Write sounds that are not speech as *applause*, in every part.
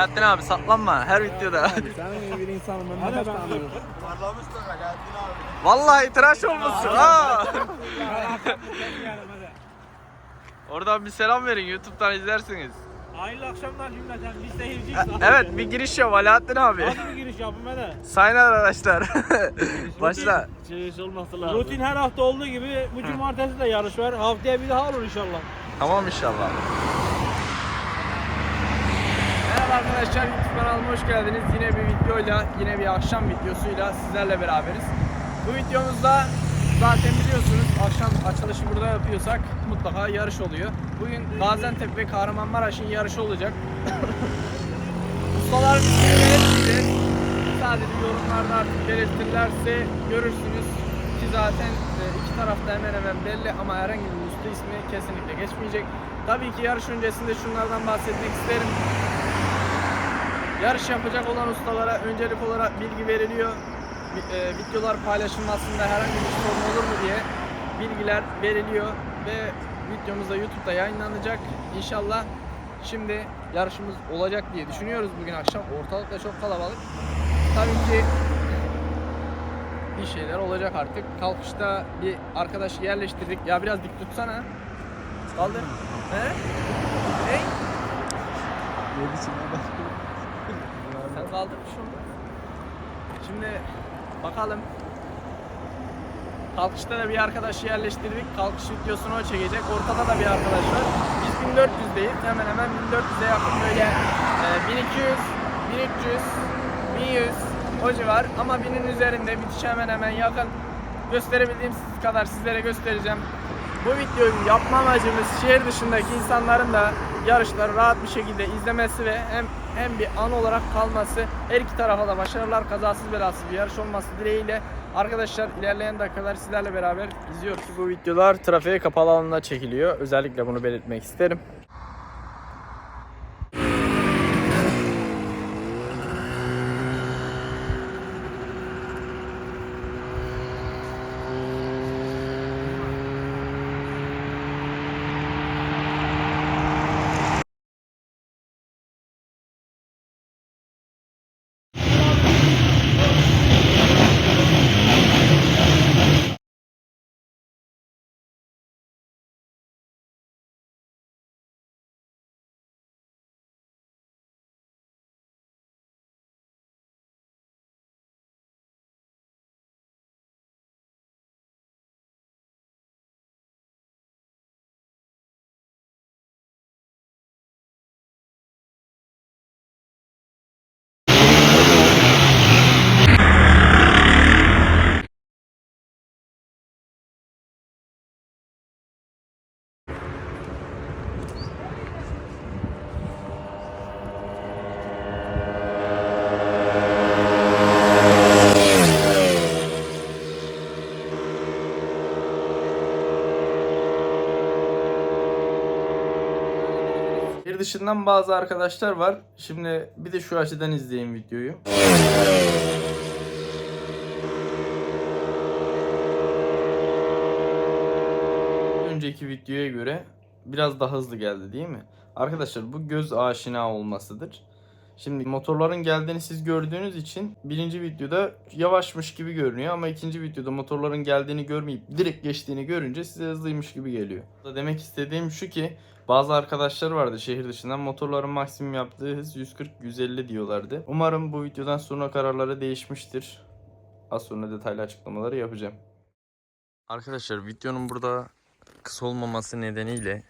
Alaaddin abi saklanma her videoda. Senin gibi bir insanım ben Hadi nefes ben- alıyorum. Vallahi tıraş olmuşsun ha. Oradan bir selam verin YouTube'dan izlersiniz. Hayırlı akşamlar cümleten. Biz seyirciyiz. Evet bir giriş yap Alaaddin abi. Hadi bir giriş yapın hadi. Sayın arkadaşlar. Başla. Şey olması lazım. Rutin her hafta olduğu gibi bu cumartesi de yarış var. Haftaya bir daha olur inşallah. Tamam inşallah. Merhaba arkadaşlar YouTube kanalıma hoş geldiniz. Yine bir videoyla, yine bir akşam videosuyla sizlerle beraberiz. Bu videomuzda zaten biliyorsunuz akşam açılışı burada yapıyorsak mutlaka yarış oluyor. Bugün Gaziantep ve Kahramanmaraş'ın yarışı olacak. *coughs* İsmini belirtmeyeceğiz. Sadece yorumlarda artık belirtirlerse görürsünüz ki zaten e, iki tarafta hemen hemen belli ama herhangi bir usta ismi kesinlikle geçmeyecek. Tabii ki yarış öncesinde şunlardan bahsetmek isterim. Yarış yapacak olan ustalara öncelik olarak bilgi veriliyor. E, videolar paylaşılmasında herhangi bir sorun olur mu diye bilgiler veriliyor ve videomuz da YouTube'da yayınlanacak inşallah. Şimdi yarışımız olacak diye düşünüyoruz bugün akşam. Ortalık da çok kalabalık. Tabii ki bir şeyler olacak artık. Kalkışta bir arkadaşı yerleştirdik. Ya biraz dik tutsana. Kaldır. He? Hey? Ne biçim adam? Sen kaldır şunu. Şimdi bakalım. Kalkışta da bir arkadaşı yerleştirdik. Kalkış videosunu o çekecek. Ortada da bir arkadaş var. Biz 1400'deyiz. Hemen hemen 1400'e yakın böyle e, 1200, 1300, 1100 o civar. Ama 1000'in üzerinde bitişe hemen hemen yakın. Gösterebildiğim kadar sizlere göstereceğim. Bu videoyu yapma amacımız şehir dışındaki insanların da yarışları rahat bir şekilde izlemesi ve hem hem bir an olarak kalması, her iki tarafa da başarılar, kazasız belasız bir yarış olması dileğiyle arkadaşlar ilerleyen dakikalar sizlerle beraber izliyoruz. Bu videolar trafiğe kapalı alanına çekiliyor. Özellikle bunu belirtmek isterim. Dışından bazı arkadaşlar var. Şimdi bir de şu açıdan izleyin videoyu. Önceki videoya göre biraz daha hızlı geldi değil mi? Arkadaşlar bu göz aşina olmasıdır. Şimdi motorların geldiğini siz gördüğünüz için birinci videoda yavaşmış gibi görünüyor ama ikinci videoda motorların geldiğini görmeyip direkt geçtiğini görünce size hızlıymış gibi geliyor. Demek istediğim şu ki bazı arkadaşlar vardı şehir dışından motorların maksimum yaptığı hız 140-150 diyorlardı. Umarım bu videodan sonra kararları değişmiştir. Az sonra detaylı açıklamaları yapacağım. Arkadaşlar videonun burada kısa olmaması nedeniyle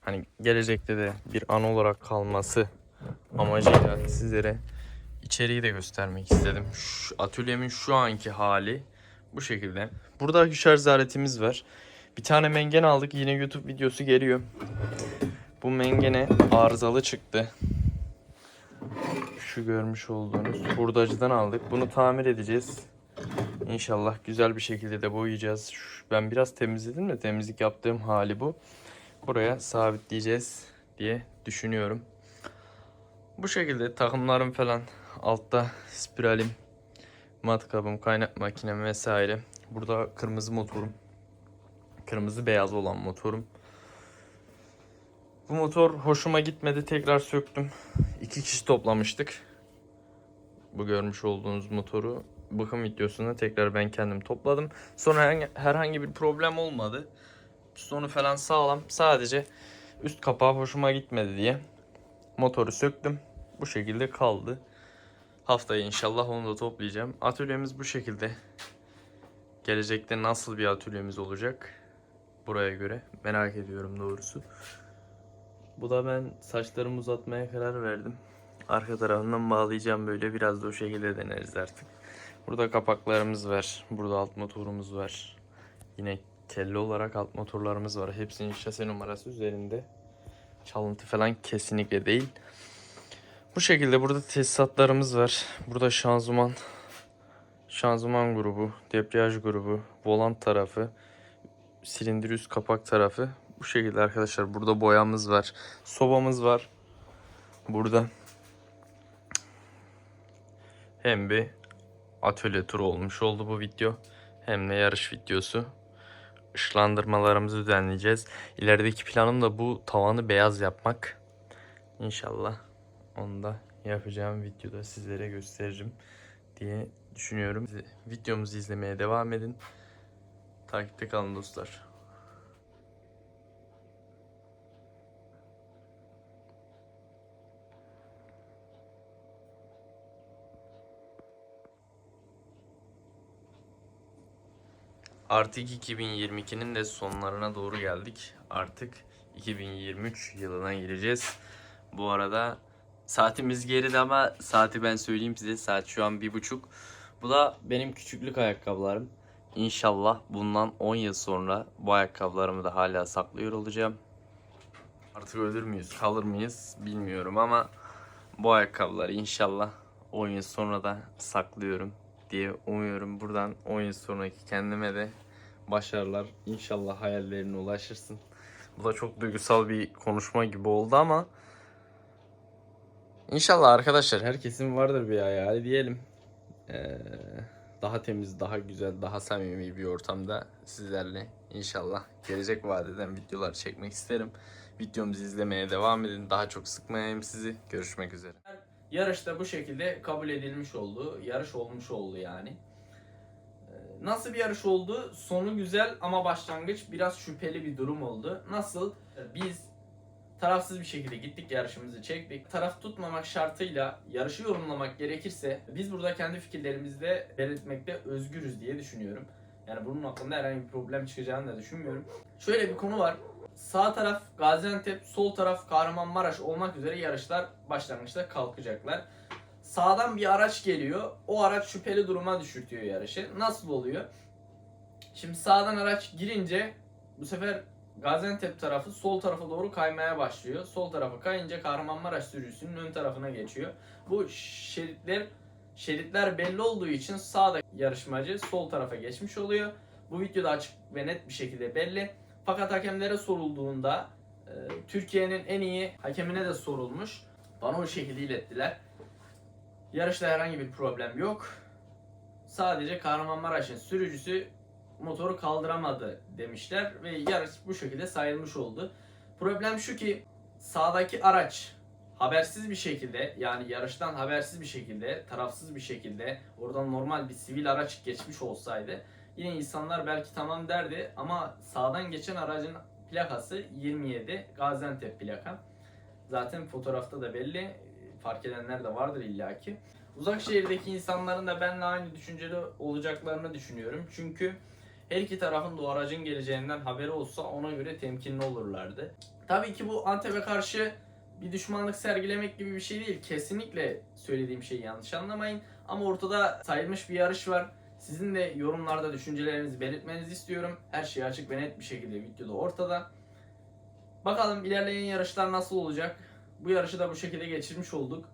hani gelecekte de bir an olarak kalması amacıyla sizlere içeriği de göstermek istedim. Şu atölyemin şu anki hali bu şekilde. Burada şarj aletimiz var. Bir tane mengen aldık. Yine YouTube videosu geliyor. Bu mengene arızalı çıktı. Şu görmüş olduğunuz hurdacıdan aldık. Bunu tamir edeceğiz. İnşallah güzel bir şekilde de boyayacağız. Ben biraz temizledim de temizlik yaptığım hali bu. Buraya sabitleyeceğiz diye düşünüyorum. Bu şekilde takımlarım falan altta spiralim, matkabım, kaynak makinem vesaire. Burada kırmızı motorum. Kırmızı beyaz olan motorum. Bu motor hoşuma gitmedi. Tekrar söktüm. İki kişi toplamıştık. Bu görmüş olduğunuz motoru bakım videosunda tekrar ben kendim topladım. Sonra herhangi- bir problem olmadı. Sonu falan sağlam. Sadece üst kapağı hoşuma gitmedi diye motoru söktüm. Bu şekilde kaldı. Haftaya inşallah onu da toplayacağım. Atölyemiz bu şekilde. Gelecekte nasıl bir atölyemiz olacak? Buraya göre merak ediyorum doğrusu. Bu da ben saçlarımı uzatmaya karar verdim. Arka tarafından bağlayacağım böyle biraz da o şekilde deneriz artık. Burada kapaklarımız var. Burada alt motorumuz var. Yine kelle olarak alt motorlarımız var. Hepsinin şase numarası üzerinde. Çalıntı falan kesinlikle değil. Bu şekilde burada tesisatlarımız var. Burada şanzıman şanzıman grubu, debriyaj grubu, volant tarafı, silindir üst kapak tarafı. Bu şekilde arkadaşlar. Burada boyamız var. Sobamız var. Burada hem bir atölye turu olmuş oldu bu video. Hem de yarış videosu. Işlandırmalarımızı düzenleyeceğiz. İlerideki planım da bu tavanı beyaz yapmak. İnşallah onu da yapacağım videoda sizlere gösteririm diye düşünüyorum. Videomuzu izlemeye devam edin. Takipte kalın dostlar. Artık 2022'nin de sonlarına doğru geldik. Artık 2023 yılına gireceğiz. Bu arada saatimiz geride ama saati ben söyleyeyim size. Saat şu an bir buçuk. Bu da benim küçüklük ayakkabılarım. İnşallah bundan 10 yıl sonra bu ayakkabılarımı da hala saklıyor olacağım. Artık ölür müyüz, kalır mıyız bilmiyorum ama bu ayakkabıları inşallah 10 yıl sonra da saklıyorum diye umuyorum. Buradan 10 yıl sonraki kendime de başarılar. İnşallah hayallerine ulaşırsın. Bu da çok duygusal bir konuşma gibi oldu ama İnşallah arkadaşlar herkesin vardır bir hayali diyelim. Ee, daha temiz, daha güzel, daha samimi bir ortamda sizlerle inşallah gelecek vadeden videolar çekmek isterim. Videomuzu izlemeye devam edin. Daha çok sıkmayayım sizi. Görüşmek üzere. Yarışta bu şekilde kabul edilmiş oldu. Yarış olmuş oldu yani. Ee, Nasıl bir yarış oldu? Sonu güzel ama başlangıç biraz şüpheli bir durum oldu. Nasıl? Biz tarafsız bir şekilde gittik yarışımızı çektik. Taraf tutmamak şartıyla yarışı yorumlamak gerekirse biz burada kendi fikirlerimizi de belirtmekte özgürüz diye düşünüyorum. Yani bunun hakkında herhangi bir problem çıkacağını da düşünmüyorum. Şöyle bir konu var. Sağ taraf Gaziantep, sol taraf Kahramanmaraş olmak üzere yarışlar başlangıçta kalkacaklar. Sağdan bir araç geliyor. O araç şüpheli duruma düşürtüyor yarışı. Nasıl oluyor? Şimdi sağdan araç girince bu sefer Gaziantep tarafı sol tarafa doğru kaymaya başlıyor. Sol tarafa kayınca Kahramanmaraş sürücüsünün ön tarafına geçiyor. Bu şeritler şeritler belli olduğu için sağda yarışmacı sol tarafa geçmiş oluyor. Bu videoda açık ve net bir şekilde belli. Fakat hakemlere sorulduğunda e, Türkiye'nin en iyi hakemine de sorulmuş. Bana o şekilde ilettiler. Yarışta herhangi bir problem yok. Sadece Kahramanmaraş'ın sürücüsü motoru kaldıramadı demişler ve yarış bu şekilde sayılmış oldu. Problem şu ki sağdaki araç habersiz bir şekilde yani yarıştan habersiz bir şekilde tarafsız bir şekilde oradan normal bir sivil araç geçmiş olsaydı yine insanlar belki tamam derdi ama sağdan geçen aracın plakası 27 Gaziantep plaka. Zaten fotoğrafta da belli fark edenler de vardır illaki. Uzak şehirdeki insanların da benimle aynı düşüncede olacaklarını düşünüyorum. Çünkü her iki tarafın da o aracın geleceğinden haberi olsa ona göre temkinli olurlardı. Tabii ki bu Antep'e karşı bir düşmanlık sergilemek gibi bir şey değil. Kesinlikle söylediğim şeyi yanlış anlamayın. Ama ortada sayılmış bir yarış var. Sizin de yorumlarda düşüncelerinizi belirtmenizi istiyorum. Her şey açık ve net bir şekilde videoda ortada. Bakalım ilerleyen yarışlar nasıl olacak? Bu yarışı da bu şekilde geçirmiş olduk.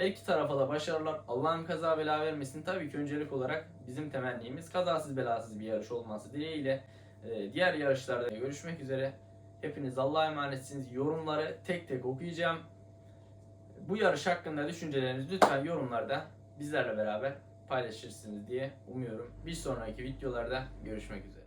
Her iki tarafa da başarılar. Allah'ın kaza bela vermesin. Tabii ki öncelik olarak bizim temennimiz kazasız belasız bir yarış olması dileğiyle. Ee, diğer yarışlarda görüşmek üzere. Hepiniz Allah'a emanetsiniz. Yorumları tek tek okuyacağım. Bu yarış hakkında düşüncelerinizi lütfen yorumlarda bizlerle beraber paylaşırsınız diye umuyorum. Bir sonraki videolarda görüşmek üzere.